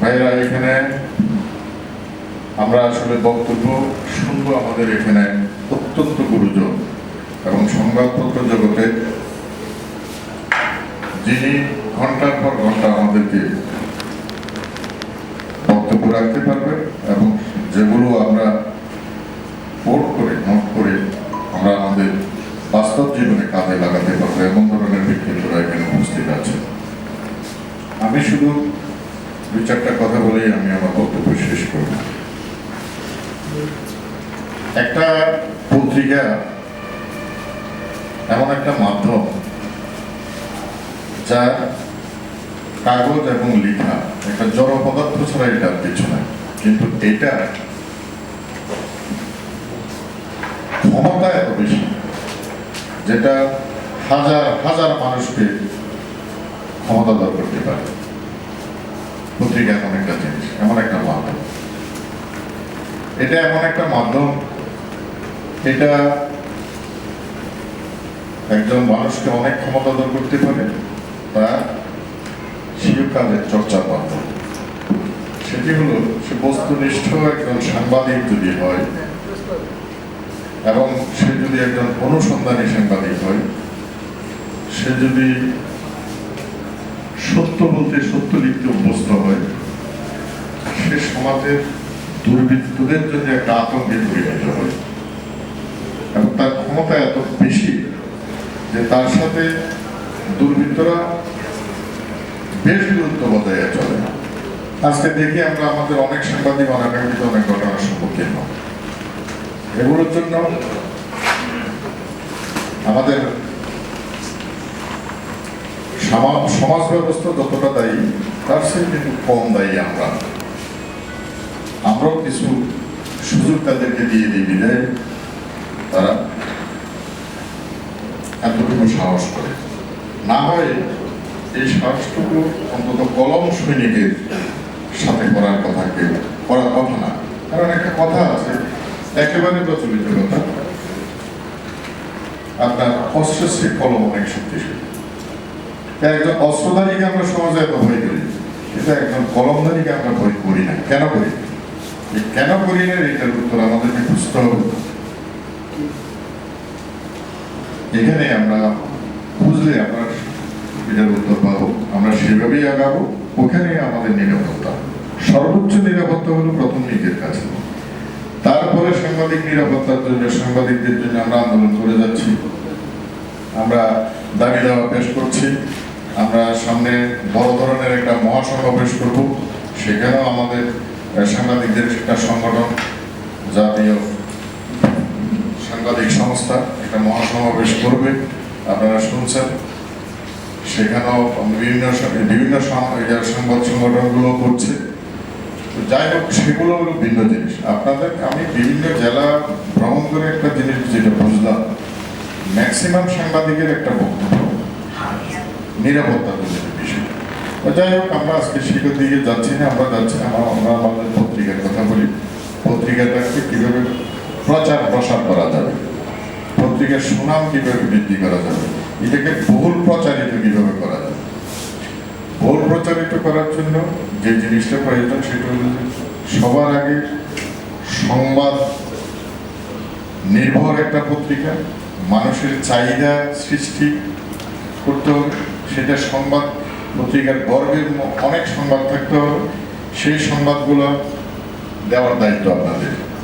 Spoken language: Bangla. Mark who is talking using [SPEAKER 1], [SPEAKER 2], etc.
[SPEAKER 1] ভাইরা, এখানে আমরা আসলে বক্তব্য শুনব আমাদের এখানে অত্যন্ত গুরুজন এবং সংবাদপত্র জগতে যিনি ঘণ্টার পর ঘণ্টা আমাদেরকে বক্তব্য রাখতে পারবে এবং যেগুলো আমরা কোট করে, নোট করে আমরা আমাদের বাস্তব জীবনে কাজে লাগাতে পারব, এমন ধরনের ব্যক্তিত্বরা এখানে উপস্থিত আছে আমি শুধু দু চারটা কথা বলেই আমি আমার বক্তব্য শেষ করব। একটা পত্রিকা এমন একটা মাধ্যম যা কাগজ এবং লেখা, একটা জড় পদার্থ ছাড়া এটার কিছু নাই কিন্তু এটা ক্ষমতা এত বেশি যেটা হাজার হাজার মানুষকে ক্ষমতাধর করতে পারে। পত্রিকা এমন একটা জিনিস, এমন একটা মাধ্যম। এটা এমন একটা মাধ্যম, এটা একজন মানুষকে অনেক ক্ষমতাধর করতে পারে তার স্বীয় কাজের চর্চার মাধ্যম। সেটি হলো, সে বস্তুনিষ্ঠ একজন সাংবাদিক যদি হয়, এবং সে যদি একজন অনুসন্ধানী সাংবাদিক হয়, সে যদি সত্য বলতে সত্য লিখতে অভ্যস্ত হয়। সে সমাজের দুর্বৃত্তদের জন্য একটা আতঙ্কে পরিণত হয়। এবং তার ক্ষমতা এত বেশি যে তার সাথে দুর্বৃত্তরা বেশ দূরত্ব বজায় চলে। আজকে দেখি আমরা আমাদের অনেক সাংবাদিক, অনাকাঙ্ক্ষিত অনেক ঘটনার সম্মুখীন এগুলোর জন্য আমাদের সমাজ ব্যবস্থা যতটা দায়ী, তার চেয়ে কিন্তু কম দায়ী আমরা। আমরাও কিছু সুযোগ তাদেরকে দিয়ে দিই বিদায় তারা এতটুকু সাহস করে। না হয় এই সাহসটুকু অন্তত কলম সৈনিকের সাথে করার কথা কেউ, করার কথা না। কারণ একটা কথা আছে, একেবারে প্রচলিত কথা। আপনার অস্ত্রের কলম অনেক শক্তিশালী। একজন অস্ত্রধারীকে আমরা সমাজে এত ভয় করি। কিন্তু একজন কলমধারীকে আমরা ভয় করি না। কেন করি? কেন করি না এটার উত্তর আমাদেরকে বুঝতে হবে। এখানে আমরা বুঝলে আমরা এটার উত্তর পাবো। আমরা সেভাবেই আগাবো। ওখানে আমাদের নিরাপত্তা। সর্বোচ্চ নিরাপত্তা হলো প্রথম নিজের কাছে তারপরে সাংবাদিক নিরাপত্তার জন্য, সাংবাদিকদের জন্য আমরা আন্দোলন করে যাচ্ছি। আমরা দাবি দাওয়া পেশ করছি। আমরা সামনে বড় ধরনের একটা মহাসমাবেশ করব। সেখানেও আমাদের সাংবাদিকদের একটা সংগঠন, জাতীয় সাংবাদিক সংস্থা একটা মহাসমাবেশ করবে। আপনারা শুনছেন, সেখানেও বিভিন্ন বিভিন্ন সংবাদ সংগঠনগুলো করছে। যাই হোক, সেগুলো হলো ভিন্ন জিনিস। আপনাদের, আমি বিভিন্ন জেলা ভ্রমণ করে একটা জিনিস যেটা বুঝলাম, ম্যাক্সিমাম সাংবাদিকের একটা বক্তব্য। নিরাপত্তা জনিত বিষয় তো যাই হোক, আমরা আজকে সেটার দিকে যাচ্ছি না, আমরা যাচ্ছি আমরা আমরা আমাদের পত্রিকার কথা বলি। পত্রিকাটাকে কীভাবে প্রচার প্রসার করা যাবে? পত্রিকার সুনাম কীভাবে বৃদ্ধি করা যাবে? এটাকে বহুল প্রচারিত কীভাবে করা যাবে? বহুল প্রচারিত করার জন্য যে জিনিসটা প্রয়োজন, সেটা হলো সবার আগে সংবাদ নির্ভর একটা পত্রিকা। মানুষের চাহিদা সৃষ্টি করতে হবে। সেটা সংবাদ পত্রিকার গর্বের অনেক সংবাদ থাকতে হবে। সেই সংবাদগুলো দেওয়ার দায়িত্ব আপনাদের।